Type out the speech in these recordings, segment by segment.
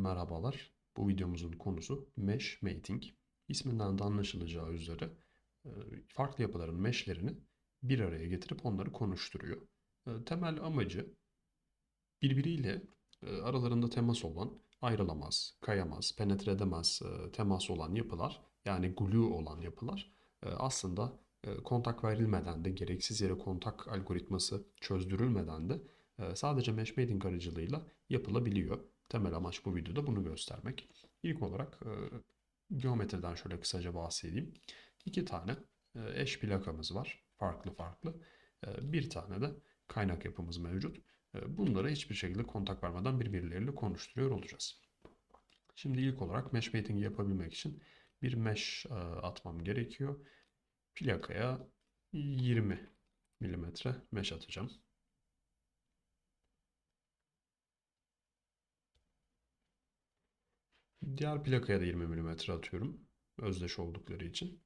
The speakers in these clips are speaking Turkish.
Merhabalar. Bu videomuzun konusu Mesh Mating. İsminden de anlaşılacağı üzere e, farklı yapıların meshlerini bir araya getirip onları konuşturuyor. E, Temel amacı birbiriyle e, aralarında temas olan, ayrılamaz, kayamaz, penetre edemez temas olan yapılar yani glue olan yapılar aslında kontak verilmeden de gereksiz yere kontak algoritması çözdürülmeden de sadece mesh mating aracılığıyla yapılabiliyor. Temel amaç bu videoda bunu göstermek. İlk olarak e, geometriden şöyle kısaca bahsedeyim. İki tane e, eş plakamız var. Farklı farklı. E, bir tane de kaynak yapımız mevcut. E, bunları hiçbir şekilde kontak vermeden birbirleriyle konuşturuyor olacağız. Şimdi ilk olarak mesh mating yapabilmek için bir mesh e, atmam gerekiyor. Plakaya 20 milimetre mesh atacağım. Diğer plakaya da 20 mm atıyorum. Özdeş oldukları için.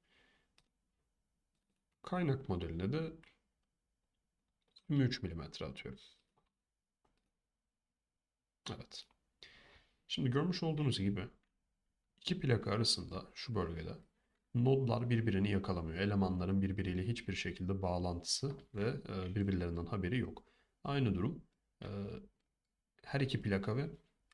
Kaynak modeline de 23 mm atıyorum. Evet. Şimdi görmüş olduğunuz gibi iki plaka arasında şu bölgede nodlar birbirini yakalamıyor. Elemanların birbiriyle hiçbir şekilde bağlantısı ve e, birbirlerinden haberi yok. Aynı durum e, her iki plaka ve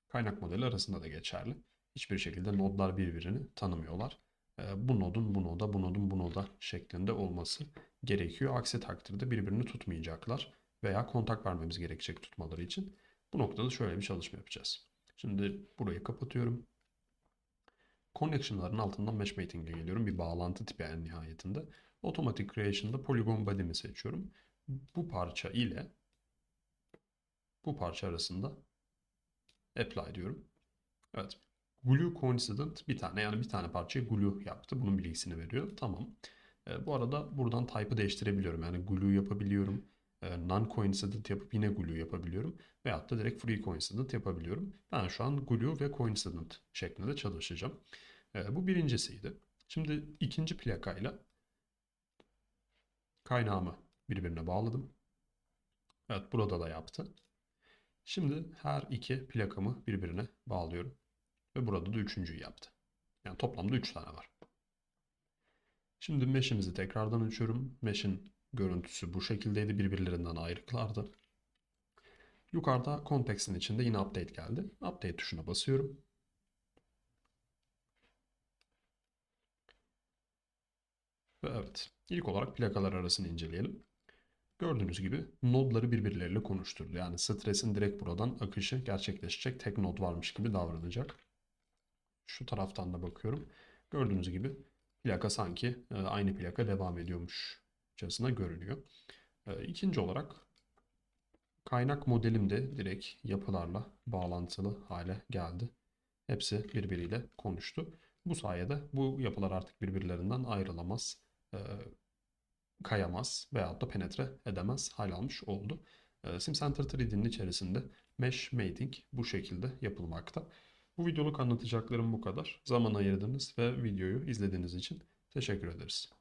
kaynak modeli arasında da geçerli. Hiçbir şekilde nodlar birbirini tanımıyorlar. E, bu nodun bu noda, bu nodun bu noda şeklinde olması gerekiyor. Aksi takdirde birbirini tutmayacaklar veya kontak vermemiz gerekecek tutmaları için. Bu noktada şöyle bir çalışma yapacağız. Şimdi burayı kapatıyorum. Connection'ların altından mesh mating'e geliyorum. Bir bağlantı tipi en nihayetinde. Automatic Creation'da Polygon Body'mi seçiyorum. Bu parça ile bu parça arasında apply diyorum. Evet. Glue coincident bir tane yani bir tane parçayı glue yaptı. Bunun bilgisini veriyor. Tamam. E, bu arada buradan type'ı değiştirebiliyorum. Yani glue yapabiliyorum. E, non-coincident yapıp yine glue yapabiliyorum. Veyahut da direkt free coincident yapabiliyorum. Ben şu an glue ve coincident şeklinde çalışacağım. E, bu birincisiydi. Şimdi ikinci plakayla kaynağımı birbirine bağladım. Evet burada da yaptı. Şimdi her iki plakamı birbirine bağlıyorum. Ve burada da üçüncüyü yaptı. Yani toplamda üç tane var. Şimdi mesh'imizi tekrardan açıyorum. Mesh'in görüntüsü bu şekildeydi. Birbirlerinden ayrıklardı. Yukarıda konteksin içinde yine update geldi. Update tuşuna basıyorum. Ve evet, ilk olarak plakalar arasını inceleyelim. Gördüğünüz gibi nodları birbirleriyle konuşturdu. Yani stresin direkt buradan akışı gerçekleşecek. Tek nod varmış gibi davranacak. Şu taraftan da bakıyorum. Gördüğünüz gibi plaka sanki e, aynı plaka devam ediyormuşçasına görünüyor. E, ikinci olarak kaynak modelim de direkt yapılarla bağlantılı hale geldi. Hepsi birbiriyle konuştu. Bu sayede bu yapılar artık birbirlerinden ayrılamaz, e, kayamaz veyahut da penetre edemez hal almış oldu. SimCenter 3D'nin içerisinde Mesh Mating bu şekilde yapılmakta. Bu videoluk anlatacaklarım bu kadar. Zaman ayırdınız ve videoyu izlediğiniz için teşekkür ederiz.